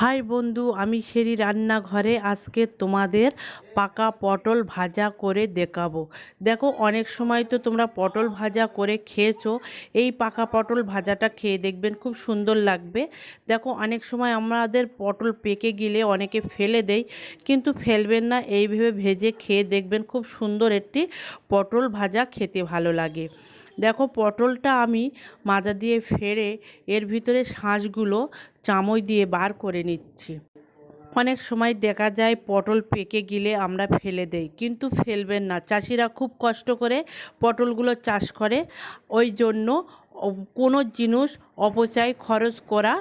High বন্ধু, আমি সেরি রান্নাঘরে আজকে তোমাদের পাকা পটল ভাজা করে দেখাবো। দেখো, অনেক সময় তো তোমরা পটল ভাজা করে খেয়েছো, এই পাকা পটল ভাজাটা খেয়ে দেখবেন খুব সুন্দর লাগবে। দেখো, অনেক সময় আমাদের পটল পেকে গেলে অনেকে ফেলে দেয়, কিন্তু ফেলবেন না, এইভাবে ভেজে খেয়ে দেখবেন খুব সুন্দর একটি পটল ভাজা খেতে ভালো লাগে। দেখো পটলটা আমি মাজা দিয়ে ফেড়ে এর ভিতরে শাঁসগুলো চামচ দিয়ে বার করে নিচ্ছি। অনেক সময় দেখা যায় পটল পেকে গেলে আমরা ফেলে দেই, কিন্তু ফেলবেন না। চাষিরা খুব কষ্ট করে পটলগুলো চাষ করে। ওই জন্য কোনো জিনিস অপচয় খরচ করা,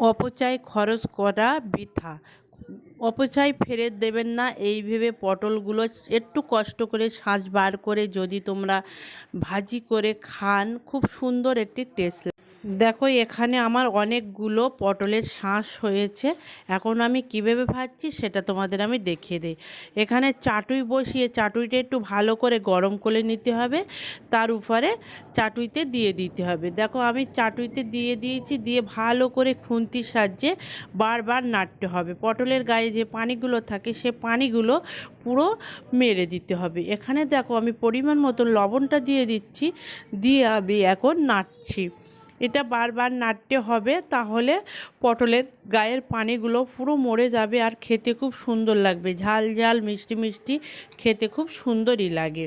অপচয় খরচ করা বৃথা। অপচয় ফেরত দেবেন না। এই ভেবে পটলগুলো একটু কষ্ট করে শাঁস বার করে যদি তোমরা ভাজি করে খান, খুব সুন্দর একটি টেস্ট দেখো, এখানে আমার অনেকগুলো পটলের শাঁস হয়েছে। এখন আমি কীভাবে ভাজছি সেটা তোমাদের আমি দেখিয়ে দিই। এখানে চাটুই বসিয়ে, চাটুইটা একটু ভালো করে গরম করে নিতে হবে। তার উপরে চাটুইতে দিয়ে দিতে হবে। দেখো, আমি চাটুইতে দিয়ে দিয়েছি, দিয়ে ভালো করে খুন্তির সাহায্যে বারবার নাড়তে হবে। পটলের গায়ে যে পানিগুলো থাকে, সে পানিগুলো পুরো মেরে দিতে হবে। এখানে দেখো, আমি পরিমাণ মতো লবণটা দিয়ে দিচ্ছি, দিয়ে আমি এখন নাড়ছি। এটা বারবার নাড়তে হবে, তাহলে পটলের গায়ের পানিগুলো পুরো মরে যাবে আর খেতে খুব সুন্দর লাগবে। ঝাল ঝাল, মিষ্টি মিষ্টি, খেতে খুব সুন্দরই লাগে।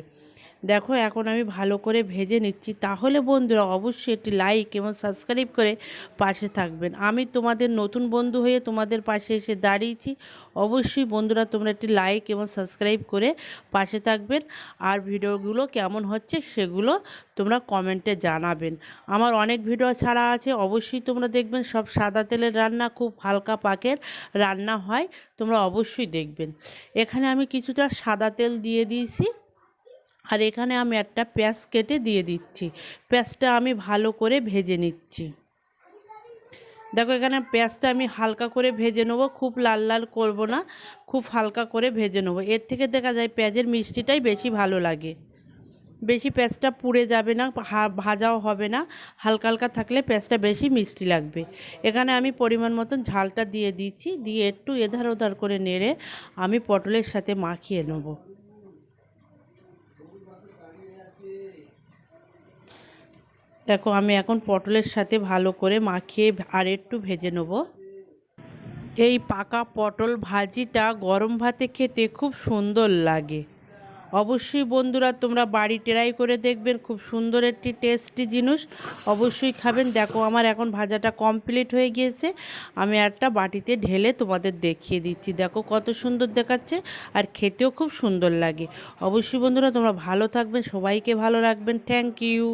দেখো, এখন আমি ভালো করে ভেজে নিচ্ছি। তাহলে বন্ধুরা অবশ্যই একটি লাইক এবং সাবস্ক্রাইব করে পাশে থাকবেন। আমি তোমাদের নতুন বন্ধু হয়ে তোমাদের পাশে এসে দাঁড়িয়েছি। অবশ্যই বন্ধুরা তোমরা একটি লাইক এবং সাবস্ক্রাইব করে পাশে থাকবেন। আর ভিডিওগুলো কেমন হচ্ছে সেগুলো তোমরা কমেন্টে জানাবেন। আমার অনেক ভিডিও ছাড়া আছে, অবশ্যই তোমরা দেখবেন। সব সাদা তেলের রান্না, খুব হালকা পাকের রান্না হয়, তোমরা অবশ্যই দেখবেন। এখানে আমি কিছুটা সাদা তেল দিয়ে দিয়েছি। আর এখানে আমি একটা পেঁয়াজ কেটে দিয়ে দিচ্ছি। পেঁয়াজটা আমি ভালো করে ভেজে নিচ্ছি। দেখো এখানে পেঁয়াজটা আমি হালকা করে ভেজে নেব, খুব লাল লাল করব না, খুব হালকা করে ভেজে নেব। এর থেকে দেখা যায় পেঁয়াজের মিষ্টিটাই বেশি ভালো লাগে। বেশি পেঁয়াজটা পুড়ে যাবে না ভাজাও হবে না, হালকা হালকা থাকলে পেঁয়াজটা বেশি মিষ্টি লাগবে। এখানে আমি পরিমাণ মতন ঝালটা দিয়ে দিচ্ছি, দিয়ে একটু এধার ওধার করে নেড়ে আমি পটলের সাথে মাখিয়ে নেব। দেখো, আমি এখন পটলের সাথে ভালো করে মাখিয়ে আর একটু ভেজে নেব। এই পাকা পটল ভাজিটা গরম ভাতে খেতে খুব সুন্দর লাগে। অবশ্যই বন্ধুরা, তোমরা বাড়ি ট্রাই করে দেখবেন, খুব সুন্দর একটি টেস্টি জিনিস। অবশ্যই খাবেন। দেখো, আমার এখন ভাজাটা কমপ্লিট হয়ে গিয়েছে। আমি একটা বাটিতে ঢেলে তোমাদের দেখিয়ে দিচ্ছি। দেখো, কত সুন্দর দেখাচ্ছে আর খেতেও খুব সুন্দর লাগে। অবশ্যই বন্ধুরা, তোমরা ভালো থাকবেন, সবাইকে ভালো রাখবেন। Thank you